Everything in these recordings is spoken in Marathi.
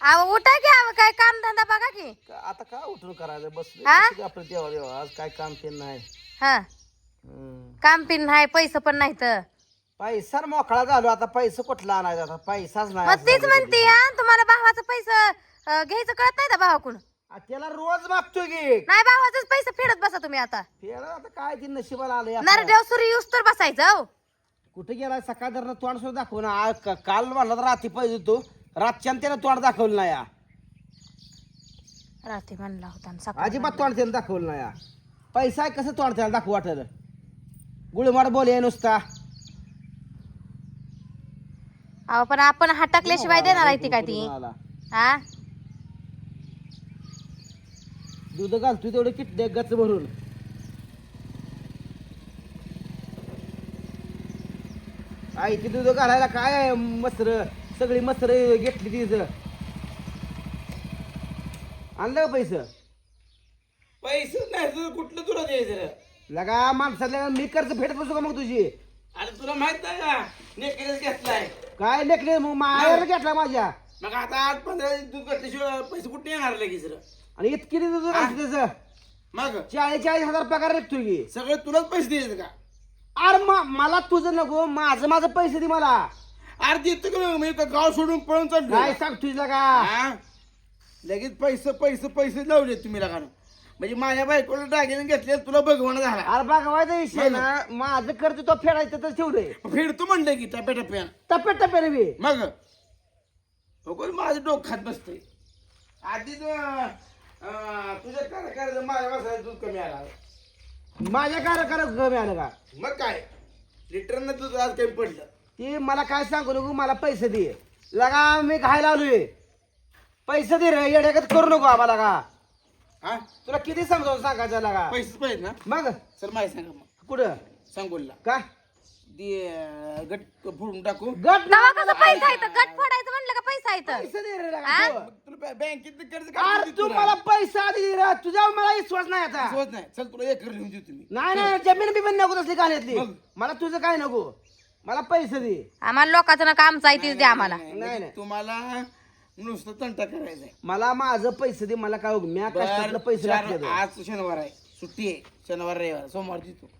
अहो उठा की अहो काय काम धंदा बघा की. का- आता काय उठून करायचं? बस हा? आपलं देवा देवा आज काय काम ते नाही. हा. हम्म. काम पिन नाही पैसे पण नाही तर पैसा न मोकळा झालो आता पैसा कुठला आणायचा? आता पैसाच नाही मग असं तीच झालं म्हणते कधी. हा तुम्हाला भावाचं पैसे घ्यायचं कळत नाही का भावाकडून? आ, त्याला रोज मागतोय की नाही भावाचंच पैसे फेडत बसा तुम्ही आता. त्याला आता काय ते नशिबाला आलंय आता. नरदेव युस तर बसायचं हो. कुठे गेला सकाळ धरणं तोंड सुद्धा दाखवू ना आ, क- काल म्हणला तर रात्री पाहिजे तो रातच्यानं त्यानं तोंड दाखवलं नाही आ. रात्री म्हणला होता आणि सकाळी अजिबात तोंड त्यानं दाखवलं नाही आ. पैसा आहे कसं तोंड त्याला दाखवू वाटलं? गुळमाड बोल नुसता. अहो पण आपण हटकल्याशिवाय देणार आहे ती काय ती? आला. हा दूध घालतोय तेवढं किट गच भरून. आईची दूध घालायला काय आहे मसर? सगळी मसर घेतली तीच आणलं का पैसे? पैसे नाही तुझं कुठलं तुला द्यायचं रे? लगा माणसाला मी कर्ज फेडत बसू का मग तुझी? अरे तुला माहीत नाही का? नेकलेस घेतलाय. काय लेखले मग मायाला घेतला माझ्या. मग आता आठ पंधरा दिवस दूध घातल्याशिवाय पैसे कुठे येणार लगेच रे? आणि इतकी त्याचं मग? चाळीस चाळीस हजार पगार निघतोय की सगळे तुलाच पैसे द्यायचे का? अरे मा- मला तुझं नको माझं माझं पैसे दे मला. अरे देतो का मी? मी का गाव सोडून पळून चाललो काय सांग तुझला का? हा? लगेच पैसे पैसे पैसे लावले तुम्ही लगा म्हणजे माझ्या बायकोला दागिने घेतले तुला भगवान झाला. अरे विषय ना माझं कर्ज तो फेडायचं तर ठेवलंय फिरतो म्हणलं की टप्प्या टप्प्यान टप्प्या टप्प्याने बी. मग? हो माझं डोकं खात बसतंय. आधी तुझ्या करायचं माझ्या वासाला दूध कमी आला. माझ्या काय करा कमी आलं का? मग काय? लिटरनं दूध आज कमी पडलं. ती मला काय सांगू नको मला पैसे दे. लगा मी खायला आलोय. पैसे दे रे येड्यागत करू नको आम्हाला का हा? तुला किती समजावून सांगायचं लगा? पैसेच पाहिजे ना? मग? सर माहिती सांगा मग. कुठं? सांगोलला का? दे अं, गट फोडून टाकू. गट तेव्हा कसं पैसा येतं गट फोडायचं म्हणलं का पैसा येतं पैसे दे रे लगा हा? तू. मग तुला बॅ- बँकेत कर्ज अरे काढून तू देतो मला. पैसा दे रे तुझ्यावर मला विश्वास नाही आता. विश्वास नाही. चल तुला एकर लिहून देऊ तुम्ही नाही नाही जमीन बिमीन नको तसली मग? मला तुझं काय नको? मला पैसे दे. आम्हाला लोकांचं ना काम चायतीच द्या आम्हाला. नाही, नाही. तुम्हाला नुसतं तंटा करायचा आहे. मला माझं पैसे दे मला काय मी कष्टातलं पैसे चार- लागले आज शनिवार आहे. सुट्टी आहे. शनिवार रविवार. सोमवार देतो.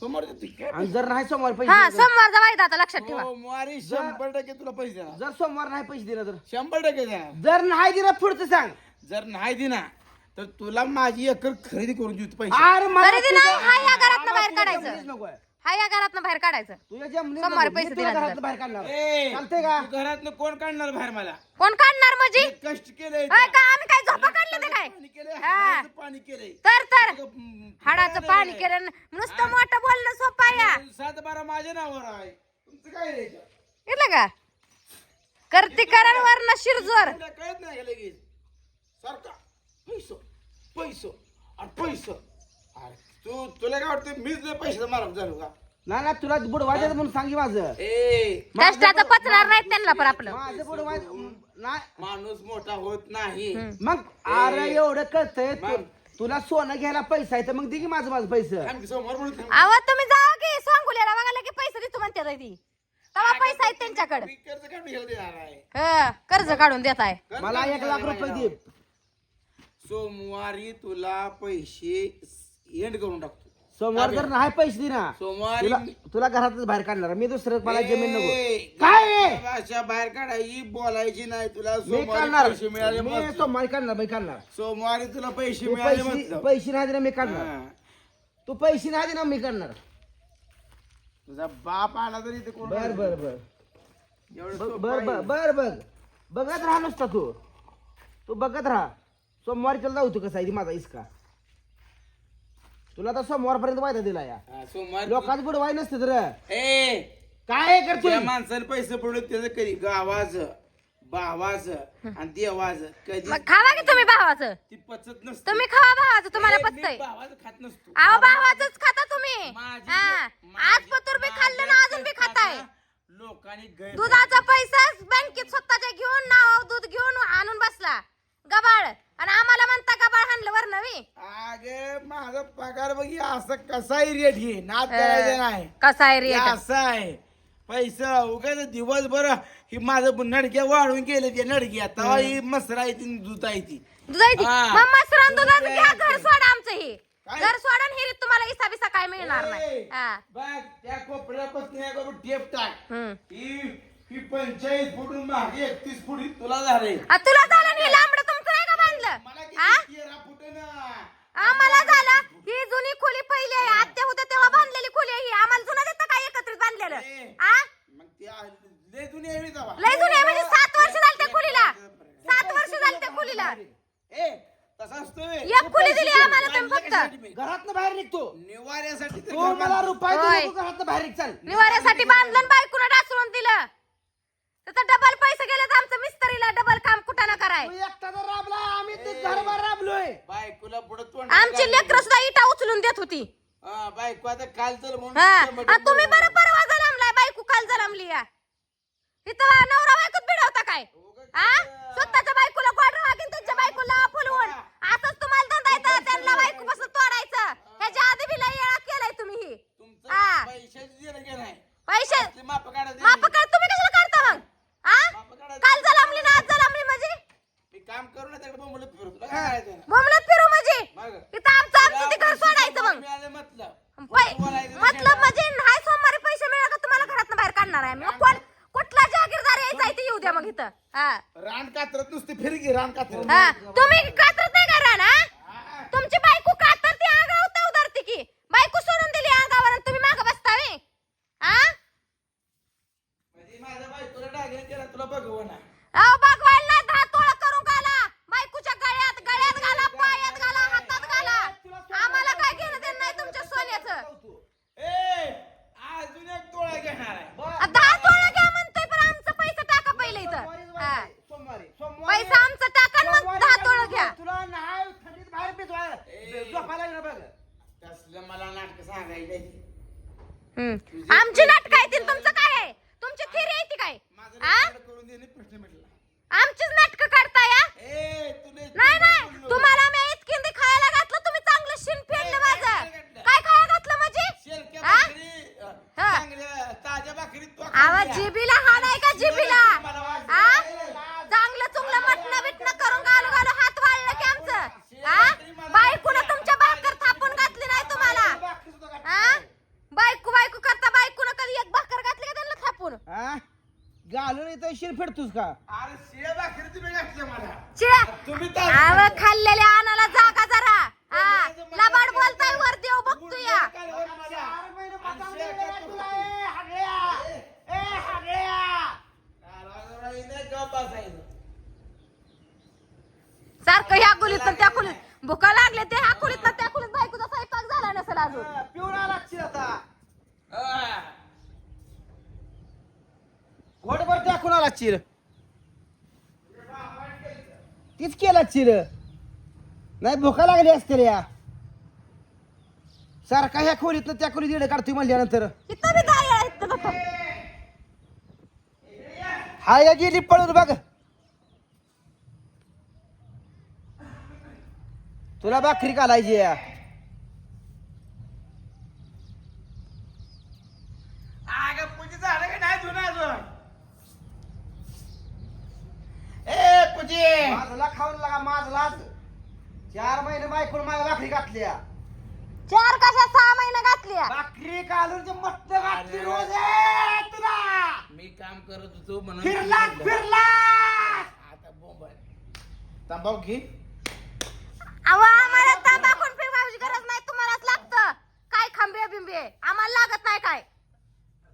सोमवार देतो काय? आणि जर नाही सोमवार हा पैसे दिले सोमवारचा आता लक्षात ठेवा. सोमवारी शंभर टक्के तुला पैसे देणार. जर सोमवार नाही पैसे दिले तर? शंभर टक्के देणार. जर नाही दिलं पुढचं सांग. जर नाही दिना तर तुला माझी एकर खरेदी करून देऊ पैसे. अरे मला खरेदी नाही, तुझ्या- हा या घरातनं बाहेर काढायचं. नकोय. हा या घरात बाहेर काढायचं. तुझ्या जमिनीत सोमवारी नको. पैसे मी तुला दिल्यानंतर. घरातनं बाहेर काढणार. ए, चालतंय का? तू घरातनं कोण काढणार बाहेर मला? कोण काढणार म्हणजे? कष्ट केलंय का? आम्ही काय झोपा काढले ते काय? पाणी केलंय हा. हाडाचं पाणी केलंय. तर तर. हम्म, हाडाचं पाणी केलं नुसतं मोठं बोलणं सोपं आहे या. सात बारा माझ्या नावावर आहे. तुमचं काय रे याच्यात? इथलं का? करती करांवर ना शिरजोर. तुला कळत नाही का लगेच? सारखा पैसो पैसो आणि पैसो. अरे तू तुला काय वाटतं मीच लय पैशाचा मालक झालो का? नाही ना तुला बुडवायचं म्हणून सांगी माझं. ए कष्टाचं पचणार नाहीत त्यांना पण आपलं. माझं बुडवायचं नाही माणूस मोठा होत नाही. मग अरे एवढं कळतंय तु- तुला सोनं घ्यायला पैसा आहे तर मग दे की माझं माझं पैसे. समोर आवा तुम्ही जावा की सांगुल्याला बघायला की पैसे देतो म्हणते ती तेव्हा पैसा आहेत त्यांच्याकडे. मी कर्ज काढून घ्यायला देणार आहे. हं, कर्ज काढून देत आहे. कर्ज मला काढून एक लाख रुपये. दे. सोमवारी तुला पैसे एंड करून टाकतो. सोमवार जर नाही पैसे दे ना सोमवारी तुला तुला घरातच बाहेर काढणार. मी दुसरं मला जमीन ए, नको काय बाहेर काढायची बोलायची नाही तुला. मी सोमवारी काढणार. पैसे मिळाले मी. सोमवारी काढणार मी काढणार. सोमवारी तुला पैसे तू मिळाले पैसे म्हटलं पैसे नाही दिले मी काढणार. हा. तू पैसे नाही दिला मी काढणार. तुझा बाप आला तरी ते कोण बर बर बर. एवढं बर सोपं बर आहे. बर बर बघत राहा नुसता तू. तू बघत राहा. सोमवारी चल जाऊ तू कसा आहे ती माझा इसका तुला तर सोमवारपर्यंत वायदा दिला या. हा, सोमवारी लोकांचं पुढे वाय नसते तर. ए काय करतोय? त्या माणसाने पैसे पडले त्याचं कधी गावाचं भावाचं आणि देवाचं कधी मग खावा की तुम्ही भावाचं? ती पचत नसते. तुम्ही खावा भावाचं तुम्हाला ए, मी पचतंय भावाचं खात नसतो. अहो भावाचंच खाता तुम्ही. माझी- हा. माझी- आज पतूर बी खाल्लं ना अजून बी खाताय. लोकांनी गैर दुधाचा पैसा बँकेत स्वतःच्या घेऊन नाव दूध घेऊन आणून बसला गबाळ आणि आम्हाला म्हणता गबाळ हाणलं वर नवी अगे माझा पगार बघ हे असं कसाही रेट घे. नाद करायचं नाही. कसा आहे हे रेट असं आहे. पैसा उगाच दिवसभर ही माझं नडक्या वाढून गेले ते नडक्या. तेव्हा ही मसरा आहे ती. दूध आहे ती. दुधायची हा. मग मसरान दुधाचं घ्या घर सोडा आमचं हे. काय? घर सोडा आणि हिरीत तुम्हाला इसा बिसा काय मिळणार नाही. ए, हा. बघ त्या कोपऱ्यापासून या कोपऱ्यात टेप टाक. हम्म. ही ही पंचाळीस फुटून मागे एकतीस फुट ही तुला झाले. आ, तुला झालं लांबड तुमचं नाही का बांधलं? मला हा? किती तेरा फुट ना आम्हाला झालं. जुनी खोली पहिली आहे. आत्या होत्या तेव्हा बांधलेली खोली आहे ही. आम्हाला जुनं देतं काय एकत्रित बांधलेलं? ए. आ? मग ते आ- लय जुनी आहे मी तेव्हा. लय जुनी आहे म्हणजे सात वर्ष झाली त्या खोलीला. सात वर्ष झाली त्या खोलीला. ए तसा असतोय. एक खोली दिली आम्हाला तुम्ही फक्त? घरातनं बाहेर निघतो. निवाऱ्यासाठी तर तू मला. रुपये होय. घरातनं बाहेर निघ चाल. निवाऱ्यासाठी बांधलं आणि बायकोनं डासळून दिलं. त्याचा डबल पैसे गेले आमचं मिस्त्रीला. डबल काम कुठं ना कराय. तू एकटा राबला आम्ही ते घरभर राबलोय. बायकोला पुढे तोंड आमची लेकरं सुद्धा इटा उचलून देत होती. हा, बायको आता काल चल म्हणून हा आणि तुम्ही. बरं परवा जलमलाय बायको काल जलमली या. इथं नवरा बायकोत भिडवता काय? हा स्वतःच्या बायकोला गोड राहागीन त्यांच्या बायकोला फुलवून असंच तुम्हाला धंदा येतं त्यांना बायको पासून तोडायचं ह्याच्या आधी बी लय वेळा केलाय तुम्ही ही तुमचं हा. पैशाची देणं घेणं आहे. पैसे ते माप काढा माप काय तुम्ही कशाला काढता मग हा माप काढा काल जलमली ना आज जलमली म्हणजे मी काम करू ना तिकडे बोंबलत फिरतो तुला काय करायचं आहे? बोमलत फिरू म्हणजे मग इथं आमचं आमचं ते घर सोडायचं मग मिळालं म्हटलं पै- बोलायचं मतलब म्हणजे नाही सोमवारी पैसे मिळाले का तुम्हाला घरात बाहेर काढणार आहे मग कोण कुठला जागीरदार यायचा आहे ते येऊ द्या मग इथं हा रान कात्रत नुसती फिरकी रान कात्रत हा तुम्ही कातरत नाही का राहणार तुमची बायको कातरती अंगावर उदारते की. बायको सोडून दिली अंगावर आणि तुम्ही माग बसतावे. हा? म्हणजे माझ्या बायकोला डागेल केला तुला बघू ना. अहो नाही दहा तोळा करून घाला. बायकोच्या गळ्यात गळ्यात घाला पायात घाला हातात घाला. आम्हाला काय घेणं देणं नाही तुमच्या सोन्याचं ए अजून एक तोळा घेणार आहे आ, दहा तोळा घ्या म्हणतोय पण आमचं पैसे टाका पहिले इथं हा सोमवारी सोमवारी पैसा आमचं टाका आणि मग दहा तोळा घ्या तुला नाही थंडीत बाहेर पिसवाय झोपायला लागलं बघ तसलं मला नाटक सांगायचं आमची नाटक ती तुमचं काय आहे? तुमची थिरी आहे ती काय? आमचीच नाटक हा? तुला नाही नाही. तुम्हाला मी इतकिंदी खायला घातलं तुम्ही चांगलं शिन फेडलं माझं. काय खायला घातलं म्हणजे हा. आवाज. जिबीला हाड आहे का जिबीला मला वाजलं. हा चांगलं चुंगलं मटणं बिटणं करून घालू घालू हात वाळलं की आमचं हा बायकोनं तुमच्या भाकर थापून घातली नाही तुम्हाला हा बायको बायको करता बायकोनं कधी एक भाकर घातली का त्यांना थापून हा घालून इथं शिर फेडतोस का अरे शिळ्या भाकरी तुम्ही घातल्या मला. खाल्लेल्या आणाला जागा जरा. हा लबाड बोलताय वर देव बघतो या? सारखं ह्या खोलीत तर त्या खोलीत भुका लागले ते ह्या खोलीत तर त्या खोलीत बायकोचा स्वयंपाक झाला नसेल अजून. पिऊन आला लागशील आता. घोटभर टाकून आला चिर तीच केला चिर. नाही भुका लागली असते रे या. सारखा ह्या खोलीत त्या खोलीत इडे काढतोय म्हणल्यानंतर. इथं बी काय आहे इथं बघ. हा या गेली पळून बघ. तुला भाकरी घालायची या झालं का नाही जुनं अजून ए पूजे चार महिने बायकोन माझ्या भाकरी घातल्या. चार कशा सहा महिने घातल्या? भाकरी घालून मस्त घातली रोज ए, तुला. मी काम करत होतो म्हणून फिरला फिरला. आता बोंबल तंबाखू घे. अहो आम्हाला तांबाखून फिरवायची गरज नाही तुम्हालाच लागतं. काय खांबे बिंबे आम्हाला लागत